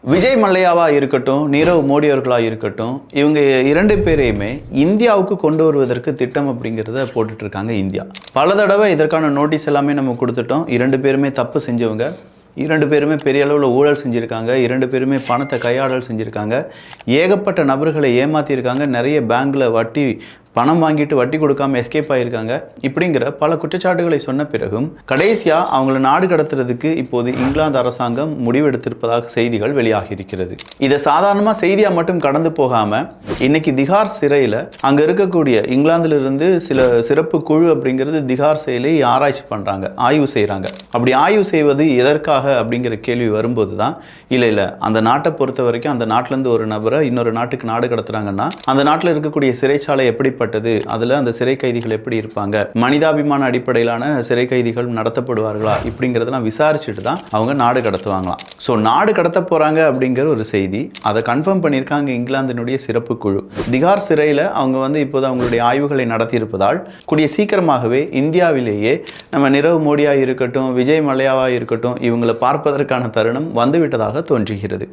விஜய் மல்லையாவாக இருக்கட்டும் நீரவ் மோடி அவர்களாக இருக்கட்டும் இவங்க இரண்டு பேரையுமே இந்தியாவுக்கு கொண்டு வருவதற்கு திட்டம் அப்படிங்கிறத போட்டுட்ருக்காங்க இந்தியா. பல தடவை இதற்கான நோட்டீஸ் எல்லாமே நம்ம கொடுத்துட்டோம். இரண்டு பேருமே தப்பு செஞ்சவங்க. இரண்டு பேருமே பெரிய அளவில் ஊழல் செஞ்சுருக்காங்க. இரண்டு பேருமே பணத்தை கையாடல் செஞ்சுருக்காங்க. ஏகப்பட்ட நபர்களை ஏமாற்றியிருக்காங்க நிறைய பேங்க்கில் வட்டி பணம் வாங்கிட்டு வட்டி கொடுக்காம எஸ்கேப் ஆகியிருக்காங்க இப்படிங்கிற பல குற்றச்சாட்டுகளை சொன்ன பிறகும் கடைசியாக அவங்கள நாடு கடத்துறதுக்கு இப்போது இங்கிலாந்து அரசாங்கம் முடிவெடுத்திருப்பதாக செய்திகள் வெளியாகி இருக்கிறது இதை சாதாரணமாக செய்தியாக மட்டும் கடந்து போகாமல் இன்னைக்கு திகார் சிறையில் அங்கே இருக்கக்கூடிய இங்கிலாந்துலேருந்து சில சிறப்பு குழு அப்படிங்கிறது திகார் செயலை ஆராய்ச்சி பண்ணுறாங்க ஆய்வு செய்கிறாங்க அப்படி ஆய்வு செய்வது எதற்காக அப்படிங்கிற கேள்வி வரும்போது தான் இல்லை இல்லை அந்த நாட்டை பொறுத்த வரைக்கும் அந்த நாட்டிலேருந்து ஒரு நபரை இன்னொரு நாட்டுக்கு நாடு கடத்துறாங்கன்னா அந்த நாட்டில் இருக்கக்கூடிய சிறைச்சாலை எப்படிப்பட்டது அதில் அந்த சிறை கைதிகள் எப்படி இருப்பாங்க மனிதாபிமான அடிப்படையிலான சிறை கைதிகள் நடத்தப்படுவார்களா இப்படிங்கிறதெல்லாம் விசாரிச்சுட்டு தான் அவங்க நாடு கடத்துவாங்களாம். ஸோ நாடு கடத்த போகிறாங்க அப்படிங்கிற ஒரு செய்தி அதை கன்ஃபார்ம் பண்ணியிருக்காங்க இங்கிலாந்தினுடைய சிறப்பு குழு. திகார் சிறையில் அவங்க வந்து இப்போது அவங்களுடைய ஆய்வுகளை நடத்தியிருப்பதால் கூடிய சீக்கிரமாகவே இந்தியாவிலேயே நம்ம நிரவ் மோடியாக இருக்கட்டும் விஜய் மல்லையாவாக இருக்கட்டும் இவங்களை பார்ப்பதற்கான தருணம் வந்துவிட்டதாக தோன்றுகிறது.